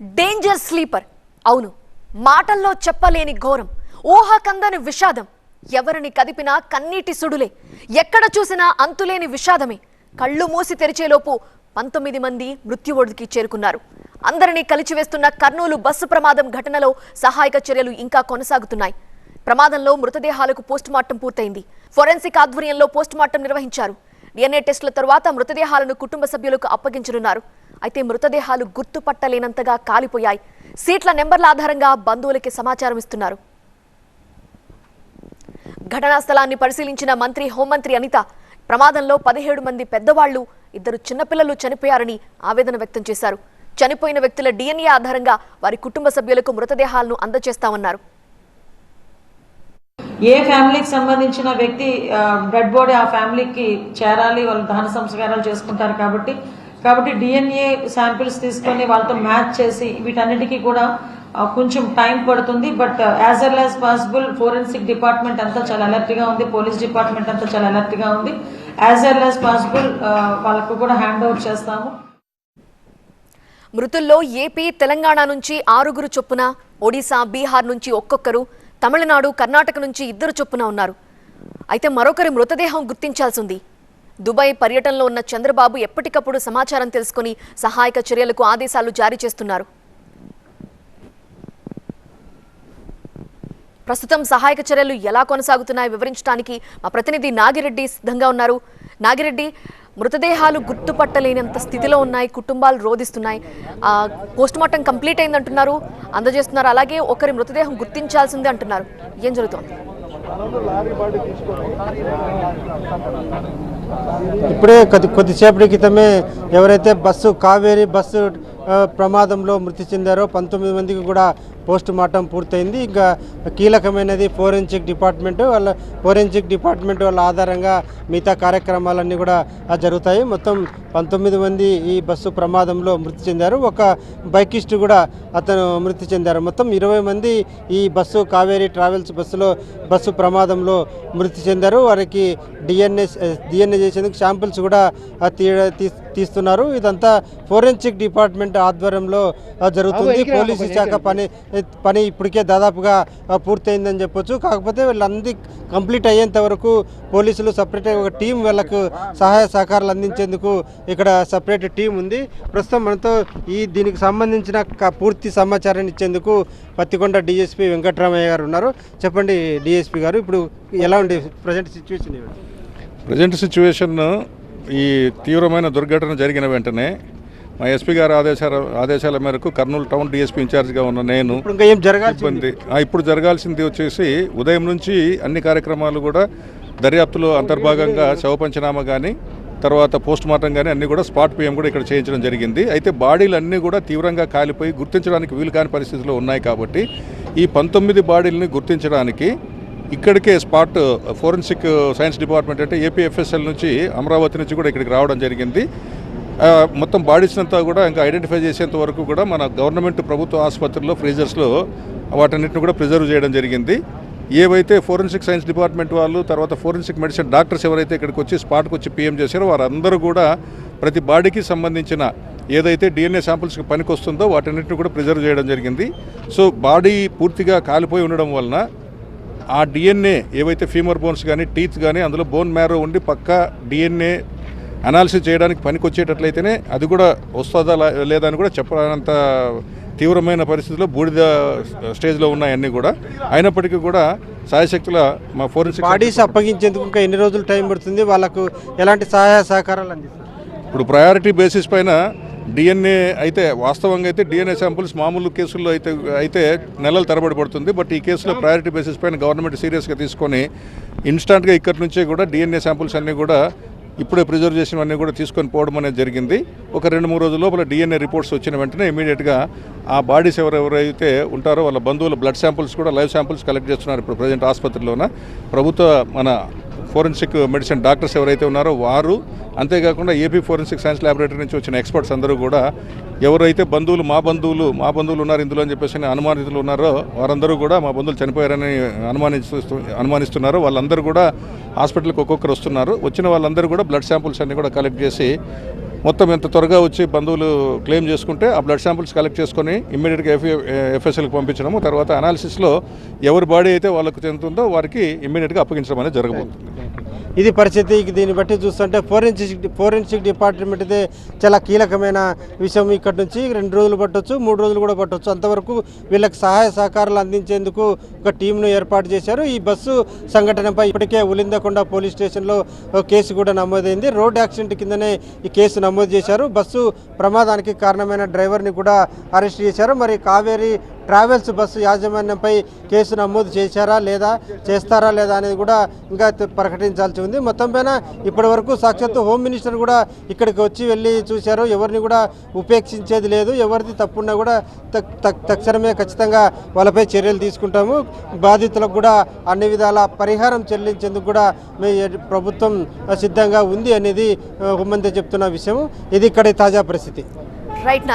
Danger sleeper అవును మాటల్లో చెప్పలేని ఘోరం ఊహకందని విషాదం. ఎవరిని కదిపినా కన్నీటి సుడులే ఎక్కడ చూసినా అంతులేని విషాదమే. కళ్ళు మూసి తెరిచేలోపు పంతొమ్మిది మంది మృత్యువొడికి చేరుకున్నారు. అందరినీ కలిచివేస్తున్న కర్నూలు బస్సు ప్రమాదం ఘటనలో సహాయక చర్యలు ఇంకా కొనసాగుతున్నాయి. ప్రమాదంలో మృతదేహాలకు పోస్టుమార్టం పూర్తయింది. ఫోరెన్సిక్ ఆధ్వర్యంలో పోస్టుమార్టం నిర్వహించారు. డిఎన్ఏ టెస్టుల తర్వాత మృతదేహాలను కుటుంబ సభ్యులకు అప్పగించనున్నారు. అయితే మృతదేహాలు గుర్తుపట్టలేనంతగా కాలిపోయాయి. సీట్ల నెంబర్ల ఆధారంగా బంధువులకి సమాచారం ఇస్తున్నారు. ఘటనా స్థలాన్ని పరిశీలించిన మంత్రి హోంమంత్రి అనిత ప్రమాదంలో పదిహేడు మంది పెద్దవాళ్ళు ఇద్దరు చిన్నపిల్లలు చనిపోయారని ఆవేదన వ్యక్తం చేశారు. చనిపోయిన వ్యక్తుల డిఎన్ఏ ఆధారంగా వారి కుటుంబ సభ్యులకు మృతదేహాలను అందజేస్తామన్నారు. ఏ ఫ్యామిలీకి సంబంధించిన వ్యక్తి డెడ్ బాడీ ఆ ఫ్యామిలీకి చేరాలి వాళ్ళు దహన సంస్కారాలు చేసుకుంటారు కాబట్టి కాబట్టి డిఎన్ఏ శాంపిల్స్ తీసుకొని వాళ్ళతో మ్యాచ్ చేసి వీటన్నిటికీ కూడా కొంచెం టైం పడుతుంది. But as well as possible forensic department అంతా చాలా అలర్ట్గా ఉంది. పోలీస్ డిపార్ట్మెంట్ అంతా చాలా అలర్ట్గా ఉంది. యాజ్ వెల్ యాజ్ పాసిబుల్ వాళ్ళకు కూడా హ్యాండ్ ఓవర్ చేస్తాము. మృతుల్లో ఏపీ తెలంగాణ నుంచి ఆరుగురు చొప్పున ఒడిశా బీహార్ నుంచి ఒక్కొక్కరు తమిళనాడు కర్ణాటక నుంచి ఇద్దరు చొప్పున ఉన్నారు. అయితే మరొకరి మృతదేహం గుర్తించాల్సి ఉంది. దుబాయ్ పర్యటనలో ఉన్న చంద్రబాబు ఎప్పటికప్పుడు సమాచారం తెలుసుకుని సహాయక చర్యలకు ఆదేశాలు జారీ చేస్తున్నారు. ప్రస్తుతం సహాయక చర్యలు ఎలా కొనసాగుతున్నాయో వివరించడానికి మా ప్రతినిధి నాగిరెడ్డి సిద్ధంగా ఉన్నారు. నాగిరెడ్డి మృతదేహాలు గుర్తుపట్టలేనంత స్థితిలో ఉన్నాయి కుటుంబాలు రోధిస్తున్నాయి. పోస్ట్ మార్టం కంప్లీట్ అయిందంటున్నారు అందజేస్తున్నారు. అలాగే ఒకరి మృతదేహం గుర్తించాల్సిందే అంటున్నారు. ఏం జరుగుతోంది? ఇప్పుడే కొద్ది కొద్దిసేపటి క్రితమే ఎవరైతే బస్సు కావేరి బస్సు ప్రమాదంలో మృతి చెందారో పంతొమ్మిది మందికి కూడా పోస్ట్ మార్టం పూర్తయింది. ఇంకా కీలకమైనది ఫోరెన్సిక్ డిపార్ట్మెంట్ వాళ్ళ ఫోరెన్సిక్ డిపార్ట్మెంట్ వాళ్ళ ఆధారంగా మిగతా కార్యక్రమాలన్నీ కూడా జరుగుతాయి. మొత్తం పంతొమ్మిది మంది ఈ బస్సు ప్రమాదంలో మృతి చెందారు. ఒక బైకిస్ట్ కూడా అతను మృతి చెందారు. మొత్తం ఇరవై మంది ఈ బస్సు కావేరీ ట్రావెల్స్ బస్సులో బస్సు ప్రమాదంలో మృతి చెందారు. వారికి డిఎన్ఏ డిఎన్ఏ చేసేందుకు శాంపిల్స్ కూడా తీస్తున్నారు. ఇదంతా ఫోరెన్సిక్ డిపార్ట్మెంట్ ఆధ్వర్యంలో జరుగుతుంది. పోలీసు శాఖ పని పని ఇప్పటికే దాదాపుగా పూర్తయిందని చెప్పొచ్చు. కాకపోతే వీళ్ళందరి కంప్లీట్ అయ్యేంత వరకు పోలీసులు సపరేట్ ఒక టీం వీళ్ళకు సహాయ సహకారాలు అందించేందుకు ఇక్కడ సపరేట్ టీం ఉంది. ప్రస్తుతం మనతో ఈ దీనికి సంబంధించిన పూర్తి సమాచారాన్ని ఇచ్చేందుకు పత్తికొండ డిఎస్పీ వెంకటరామయ్య గారు ఉన్నారు. చెప్పండి డిఎస్పీ గారు ఇప్పుడు ఎలా ఉంది ప్రజెంట్ సిచ్యువేషన్? ప్రజెంట్ సిచ్యువేషన్ ఈ తీవ్రమైన దుర్ఘటన జరిగిన వెంటనే మా ఎస్పీ గారి ఆదేశాల ఆదేశాల మేరకు కర్నూలు టౌన్ డిఎస్పీ ఇన్ఛార్జ్గా ఉన్న నేను ఇబ్బంది. ఇప్పుడు జరగాల్సింది వచ్చేసి ఉదయం నుంచి అన్ని కార్యక్రమాలు కూడా దర్యాప్తులో అంతర్భాగంగా శవ పంచనామా కానీ తర్వాత పోస్ట్ మార్టం కానీ అన్ని కూడా స్పాట్ పిఎం కూడా ఇక్కడ చేయించడం జరిగింది. అయితే బాడీలు అన్నీ కూడా తీవ్రంగా కాలిపోయి గుర్తించడానికి వీలు కాని పరిస్థితిలో ఉన్నాయి కాబట్టి ఈ పంతొమ్మిది బాడీలని గుర్తించడానికి ఇక్కడికే స్పాట్ ఫోరెన్సిక్ సైన్స్ డిపార్ట్మెంట్ అంటే ఏపీఎఫ్ఎస్ఎల్ నుంచి అమరావతి నుంచి కూడా ఇక్కడికి రావడం జరిగింది. మొత్తం బాడీస్ అంతా కూడా ఇంకా ఐడెంటిఫై చేసేంత వరకు కూడా మన గవర్నమెంట్ ప్రభుత్వ ఆసుపత్రుల్లో ఫ్రీజర్స్లో వాటన్నిటిని కూడా ప్రిజర్వ్ చేయడం జరిగింది. ఏవైతే ఫోరెన్సిక్ సైన్స్ డిపార్ట్మెంట్ వాళ్ళు తర్వాత ఫోరెన్సిక్ మెడిసిన్ డాక్టర్స్ ఎవరైతే ఇక్కడికి వచ్చి స్పాట్కి వచ్చి పిఎం చేశారో వారందరూ కూడా ప్రతి బాడీకి సంబంధించిన ఏదైతే డిఎన్ఏ శాంపుల్స్కి పనికి వస్తుందో వాటన్నిటిని కూడా ప్రిజర్వ్ చేయడం జరిగింది. సో బాడీ పూర్తిగా కాలిపోయి ఉండడం వలన ఆ డిఎన్ఏ ఏవైతే ఫీమర్ బోన్స్ కానీ టీత్ కానీ అందులో బోన్ మ్యారో ఉండి పక్కా డిఎన్ఏ అనాలిసిస్ చేయడానికి పనికి వచ్చేటట్లయితేనే అది కూడా వస్తుందా లేదా అని కూడా చెప్పనంత తీవ్రమైన పరిస్థితిలో బూడిద స్టేజ్లో ఉన్నాయి అన్నీ కూడా. అయినప్పటికీ కూడా సాయశక్తుల మా ఫోరెన్సిక్ బాడీస్ అప్పగించేందుకు ఇంకా ఎన్ని రోజులు టైం పడుతుంది? వాళ్ళకు ఎలాంటి సహాయ సహకారాలు అందిస్తారు? ఇప్పుడు ప్రయారిటీ బేసిస్ పైన డిఎన్ఏ అయితే వాస్తవంగా అయితే డిఎన్ఏ శాంపుల్స్ మామూలు కేసుల్లో అయితే అయితే నెలల తరబడి పడుతుంది. బట్ ఈ కేసులో ప్రయారిటీ బేసిస్ పైన గవర్నమెంట్ సీరియస్గా తీసుకొని ఇన్స్టాంట్గా ఇక్కడి నుంచే కూడా డిఎన్ఏ శాంపుల్స్ అన్నీ కూడా ఇప్పుడే ప్రిజర్వ్ చేసినవన్నీ కూడా తీసుకొని పోవడం అనేది జరిగింది. ఒక రెండు మూడు రోజుల లోపల డిఎన్ఏ రిపోర్ట్స్ వచ్చిన వెంటనే ఇమీడియట్గా ఆ బాడీస్ ఎవరెవరైతే ఉంటారో వాళ్ళ బంధువుల బ్లడ్ శాంపుల్స్ కూడా లైవ్ శాంపుల్స్ కలెక్ట్ చేస్తున్నారు ఇప్పుడు ప్రజెంట్ ఆసుపత్రిలోన. ప్రభుత్వ మన ఫోరెన్సిక్ మెడిసిన్ డాక్టర్స్ ఎవరైతే ఉన్నారో వారు అంతేకాకుండా ఏపీ ఫోరెన్సిక్ సైన్స్ ల్యాబొరేటరీ నుంచి వచ్చిన ఎక్స్పర్ట్స్ అందరూ కూడా ఎవరైతే బంధువులు మా బంధువులు మా బంధువులు ఉన్నారు ఇందులో అని చెప్పేసి అనుమానితులు ఉన్నారో వారందరూ కూడా మా బంధువులు చనిపోయారని అనుమానిస్తూ అనుమానిస్తున్నారు వాళ్ళందరూ కూడా హాస్పిటల్కి ఒక్కొక్కరు వస్తున్నారు. వచ్చిన వాళ్ళందరూ కూడా బ్లడ్ శాంపుల్స్ అన్నీ కూడా కలెక్ట్ చేసి మొత్తం ఎంత త్వరగా వచ్చి బంధువులు క్లెయిమ్ చేసుకుంటే ఆ బ్లడ్ శాంపుల్స్ కలెక్ట్ చేసుకొని ఇమ్మీడియట్గా ఎఫ్ ఎఫ్ఎస్ఎల్కి పంపించడము. తర్వాత అనాలిసిస్లో ఎవరి బాడీ అయితే వాళ్ళకు చెందుతుందో వారికి ఇమ్మీడియట్గా అప్పగించడం అనేది జరగబోతుంది. ఇది పరిస్థితి దీన్ని బట్టి చూస్తుంటే ఫోరెన్సిక్ ఫోరెన్సిక్ డిపార్ట్మెంట్ అయితే చాలా కీలకమైన విషయం ఇక్కడ నుంచి. రెండు రోజులు పట్టొచ్చు మూడు రోజులు కూడా పట్టొచ్చు. అంతవరకు వీళ్ళకి సహాయ సహకారాలు అందించేందుకు ఒక టీంను ఏర్పాటు చేశారు. ఈ బస్సు సంఘటనపై ఇప్పటికే ఉలిందకొండ పోలీస్ స్టేషన్లో కేసు కూడా నమోదైంది. రోడ్ యాక్సిడెంట్ కిందనే ఈ కేసు నమోదు చేశారు. బస్సు ప్రమాదానికి కారణమైన డ్రైవర్ని కూడా అరెస్ట్ చేశారు. మరి కావేరీ ట్రావెల్స్ బస్సు యాజమాన్యంపై కేసు నమోదు చేశారా లేదా చేస్తారా లేదా అనేది కూడా ఇంకా ప్రకటించాల్సి ఉంది. మొత్తం పైన ఇప్పటి వరకు సాక్షాత్తు హోమ్ మినిస్టర్ కూడా ఇక్కడికి వచ్చి వెళ్ళి చూశారు. ఎవరిని కూడా ఉపేక్షించేది లేదు. ఎవరిది తప్పున్నా కూడా తక్- తక్- తక్షణమే ఖచ్చితంగా వాళ్ళపై చర్యలు తీసుకుంటాము. బాధితులకు కూడా అన్ని విధాల పరిహారం చెల్లించేందుకు కూడా మీ ప్రభుత్వం సిద్ధంగా ఉంది అనేది ఆ, హోంమంత్రి చెప్తున్న విషయం ఇది ఇక్కడ తాజా పరిస్థితి. రైట్